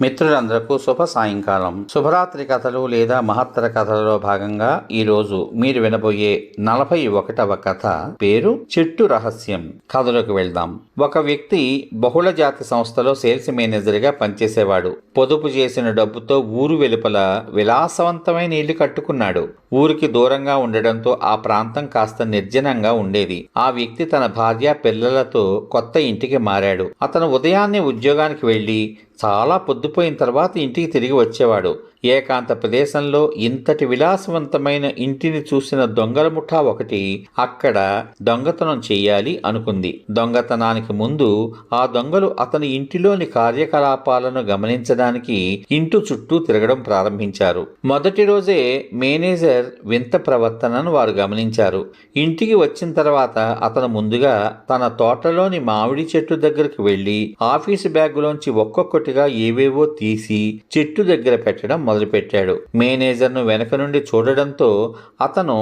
మిత్రులందరకు శుభ సాయంకాలం. శుభరాత్రి కథలు లేదా మహత్తర కథలలో భాగంగా ఈరోజు మీరు వినబోయే నలభై ఒకటవ కథ పేరు చెట్టు రహస్యం. కథలోకి వెళ్దాం. ఒక వ్యక్తి బహుళ జాతి సంస్థలో సేల్స్ మేనేజర్గా పనిచేసేవాడు. పొదుపు చేసిన డబ్బుతో ఊరు వెలుపల విలాసవంతమైన ఇల్లు కట్టుకున్నాడు. ఊరికి దూరంగా ఉండడంతో ఆ ప్రాంతం కాస్త నిర్జనంగా ఉండేది. ఆ వ్యక్తి తన భార్య పిల్లలతో కొత్త ఇంటికి మారాడు. అతను ఉదయాన్నే ఉద్యోగానికి వెళ్ళి చాలా పొద్దుపోయిన తర్వాత ఇంటికి తిరిగి వచ్చేవాడు. ఏకాంత ప్రదేశంలో ఇంతటి విలాసవంతమైన ఇంటిని చూసిన దొంగల ముఠా ఒకటి అక్కడ దొంగతనం చెయ్యాలి అనుకుంది. దొంగతనానికి ముందు ఆ దొంగలు అతని ఇంటిలోని కార్యకలాపాలను గమనించడానికి ఇంటి చుట్టూ తిరగడం ప్రారంభించారు. మొదటి రోజే మేనేజర్ వింత ప్రవర్తనను వారు గమనించారు. ఇంటికి వచ్చిన తర్వాత అతను ముందుగా తన తోటలోని మామిడి చెట్టు దగ్గరకు వెళ్ళి ఆఫీసు బ్యాగులోంచి ఒక్కొక్కటిగా ఏవేవో తీసి చెట్టు దగ్గర పెట్టడం మొదలుపెట్టాడు. మేనేజర్ను వెనక నుండి చూడడంతో అతను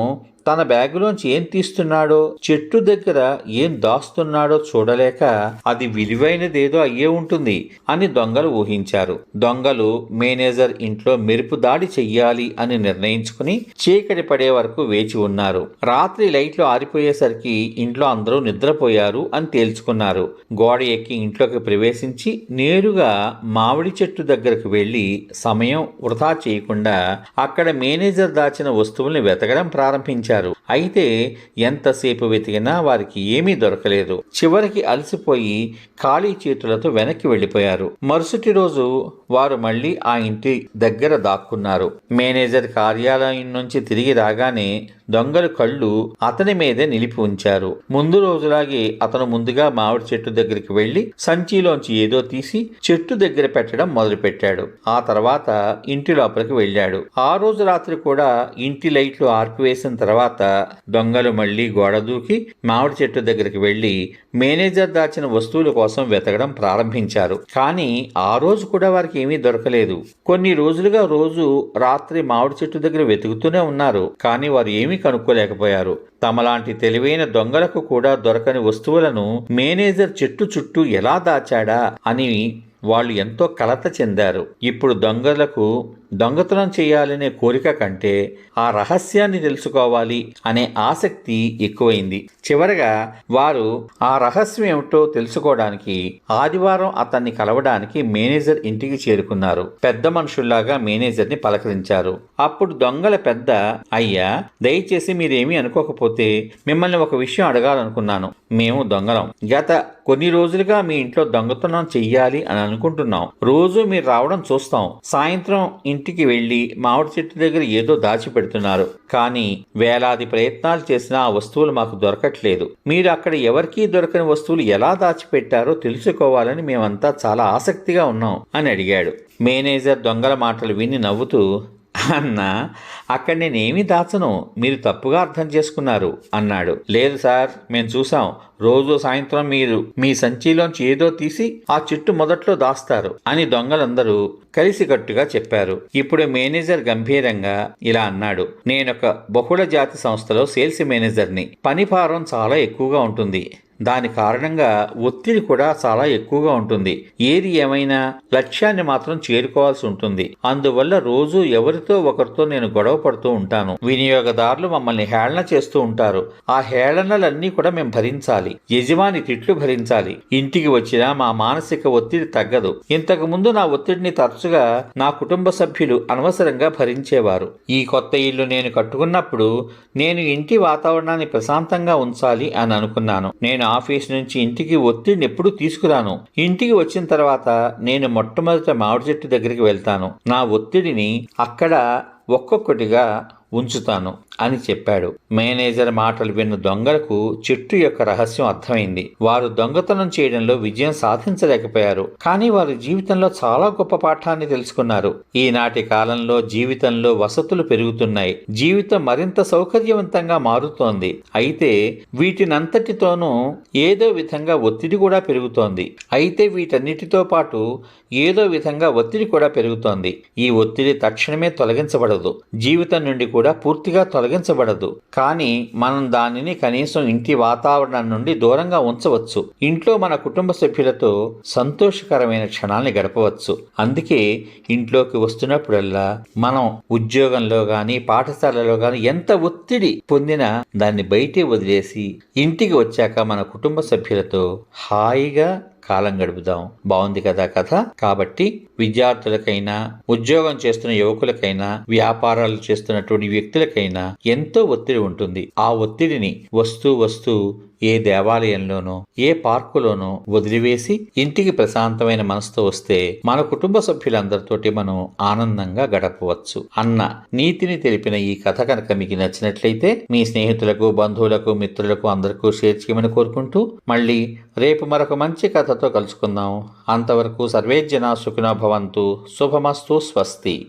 తన బ్యాగులోంచి ఏం తీస్తున్నాడో చెట్టు దగ్గర ఏం దాస్తున్నాడో చూడలేక అది విలువైనదేదో అయ్యే ఉంటుంది అని దొంగలు ఊహించారు. దొంగలు మేనేజర్ ఇంట్లో మెరుపు దాడి చెయ్యాలి అని నిర్ణయించుకుని చీకటి పడే వరకు వేచి ఉన్నారు. రాత్రి లైట్లు ఆరిపోయేసరికి ఇంట్లో అందరూ నిద్రపోయారు అని తేల్చుకున్నారు. గోడ ఎక్కి ఇంట్లోకి ప్రవేశించి నేరుగా మామిడి చెట్టు దగ్గరకు వెళ్ళి సమయం వృధా చేయకుండా అక్కడ మేనేజర్ దాచిన వస్తువుల్ని వెతకడం ప్రారంభించారు. అయితే ఎంతసేపు వెతికినా వారికి ఏమీ దొరకలేదు. చివరికి అలసిపోయి ఖాళీ చేతులతో వెనక్కి వెళ్ళిపోయారు. మరుసటి రోజు వారు మళ్ళీ ఆ ఇంటి దగ్గర దాక్కున్నారు. మేనేజర్ కార్యాలయం నుంచి తిరిగి రాగానే దొంగలు కళ్ళు అతని మీదే నిలిపి ఉంచారు. ముందు రోజులాగే అతను ముందుగా మామిడి చెట్టు దగ్గరికి వెళ్ళి సంచిలోంచి ఏదో తీసి చెట్టు దగ్గర పెట్టడం మొదలుపెట్టాడు. ఆ తర్వాత ఇంటి లోపలికి వెళ్ళాడు. ఆ రోజు రాత్రి కూడా ఇంటి లైట్లు ఆర్పివేసిన తర్వాత తర్వాత దొంగలు మళ్ళీ గోడ దూకి మామిడి చెట్టు దగ్గరికి వెళ్ళి మేనేజర్ దాచిన వస్తువుల కోసం వెతకడం ప్రారంభించారు. కానీ ఆ రోజు కూడా వారికి ఏమీ దొరకలేదు. కొన్ని రోజులుగా రోజు రాత్రి మామిడి చెట్టు దగ్గర వెతుకుతూనే ఉన్నారు. కానీ వారు ఏమీ కనుక్కోలేకపోయారు. తమలాంటి తెలివైన దొంగలకు కూడా దొరకని వస్తువులను మేనేజర్ చెట్టు చుట్టూ ఎలా దాచాడా అని వాళ్ళు ఎంతో కలత చెందారు. ఇప్పుడు దొంగలకు దొంగతనం చేయాలనే కోరిక కంటే ఆ రహస్యాన్ని తెలుసుకోవాలి అనే ఆసక్తి ఎక్కువైంది. చివరగా వారు ఆ రహస్యం ఏమిటో తెలుసుకోవడానికి ఆదివారం అతన్ని కలవడానికి మేనేజర్ ఇంటికి చేరుకున్నారు. పెద్ద మనుషుల్లాగా మేనేజర్ని పలకరించారు. అప్పుడు దొంగల పెద్ద అయ్యా దయచేసి మీరేమీ అనుకోకపోతే మిమ్మల్ని ఒక విషయం అడగాలనుకున్నాను. మేము దొంగలం. గత కొన్ని రోజులుగా మీ ఇంట్లో దొంగతనం చెయ్యాలి అని అనుకుంటున్నాం. రోజు మీరు రావడం చూస్తాం. సాయంత్రం ఇంటికి వెళ్ళి మామిడి చెట్టు దగ్గర ఏదో దాచిపెడుతున్నారు కానీ వేలాది ప్రయత్నాలు చేసినా ఆ వస్తువులు మాకు దొరకట్లేదు. మీరు అక్కడ ఎవరికీ దొరకని వస్తువులు ఎలా దాచిపెట్టారో తెలుసుకోవాలని మేమంతా చాలా ఆసక్తిగా ఉన్నాం అని అడిగాడు. మేనేజర్ దొంగల మాటలు విని నవ్వుతూ అన్న అక్కడ నేనేమీ దాచను. మీరు తప్పుగా అర్థం చేసుకున్నారు అన్నాడు. లేదు సార్ మేము చూసాం. రోజు సాయంత్రం మీరు మీ సంచిలోంచి ఏదో తీసి ఆ చెట్టు మొదట్లో దాస్తారు అని దొంగలందరూ కలిసికట్టుగా చెప్పారు. ఇప్పుడు మేనేజర్ గంభీరంగా ఇలా అన్నాడు. నేనొక బహుళ జాతి సంస్థలో సేల్స్ మేనేజర్ని. పని భారం చాలా ఎక్కువగా ఉంటుంది. దాని కారణంగా ఒత్తిడి కూడా చాలా ఎక్కువగా ఉంటుంది. ఏది ఏమైనా లక్ష్యాన్ని మాత్రం చేరుకోవాల్సి ఉంటుంది. అందువల్ల రోజు ఎవరితో ఒకరితో నేను గొడవ పడుతూ ఉంటాను. వినియోగదారులు మమ్మల్ని హేళన చేస్తూ ఉంటారు. ఆ హేళనలన్నీ కూడా మేము భరించాలి. యజమాని తిట్లు భరించాలి. ఇంటికి వచ్చినా మా మానసిక ఒత్తిడి తగ్గదు. ఇంతకు ముందు నా ఒత్తిడిని తరచుగా నా కుటుంబ సభ్యులు అనవసరంగా భరించేవారు. ఈ కొత్త ఇల్లు నేను కట్టుకున్నప్పుడు నేను ఇంటి వాతావరణాన్ని ప్రశాంతంగా ఉంచాలి అని అనుకున్నాను. నేను ఆఫీస్ నుంచి ఇంటికి ఒత్తిడిని ఎప్పుడూ తీసుకురాను. ఇంటికి వచ్చిన తర్వాత నేను మొట్టమొదట మామిడి చెట్టు దగ్గరికి వెళ్తాను. నా ఒత్తిడిని అక్కడ ఒక్కొక్కటిగా ఉంచుతాను. అని చెప్పాడు. మేనేజర్ మాటలు విన్న దొంగలకు చెట్టు యొక్క రహస్యం అర్థమైంది. వారు దొంగతనం చేయడంలో విజయం సాధించలేకపోయారు. కానీ వారు జీవితంలో చాలా గొప్ప పాఠాన్ని తెలుసుకున్నారు. ఈనాటి కాలంలో జీవితంలో వసతులు పెరుగుతున్నాయి. జీవితం మరింత సౌకర్యవంతంగా మారుతోంది. అయితే వీటినంతటితోనూ ఏదో విధంగా ఒత్తిడి కూడా పెరుగుతోంది. అయితే వీటన్నిటితో పాటు ఏదో విధంగా ఒత్తిడి కూడా పెరుగుతోంది. ఈ ఒత్తిడి తక్షణమే తొలగించబడదు. జీవితం నుండి కూడా పూర్తిగా తొలగి తొలగించబడదు. కానీ మనం దానిని కనీసం ఇంటి వాతావరణం నుండి దూరంగా ఉంచవచ్చు. ఇంట్లో మన కుటుంబ సభ్యులతో సంతోషకరమైన క్షణాల్ని గడపవచ్చు. అందుకే ఇంట్లోకి వస్తున్నప్పుడల్లా మనం ఉద్యోగంలో గాని పాఠశాలలో గాని ఎంత ఒత్తిడి పొందినా దాన్ని బయటే వదిలేసి ఇంటికి వచ్చాక మన కుటుంబ సభ్యులతో హాయిగా కాలం గడుపుదాం. బాగుంది కదా కథ? కాబట్టి విద్యార్థులకైనా ఉద్యోగం చేస్తున్న యువకులకైనా వ్యాపారాలు చేస్తున్నటువంటి వ్యక్తులకైనా ఎంతో ఒత్తిడి ఉంటుంది. ఆ ఒత్తిడిని వస్తూ వస్తూ ఏ దేవాలయంలోనో ఏ పార్కులోనో వదిలివేసి ఇంటికి ప్రశాంతమైన మనసుతో వస్తే మన కుటుంబ సభ్యులందరితోటి మనం ఆనందంగా గడపవచ్చు. అన్న నీతిని తెలిపిన ఈ కథ కనుక మీకు నచ్చినట్లయితే మీ స్నేహితులకు బంధువులకు మిత్రులకు అందరికీ షేర్ చేయమని కోరుకుంటూ మళ్ళీ రేపు మరొక మంచి కథతో కలుసుకుందాం. అంతవరకు సర్వే జనా సుఖినో భవంతు. శుభమస్తు స్వస్తి.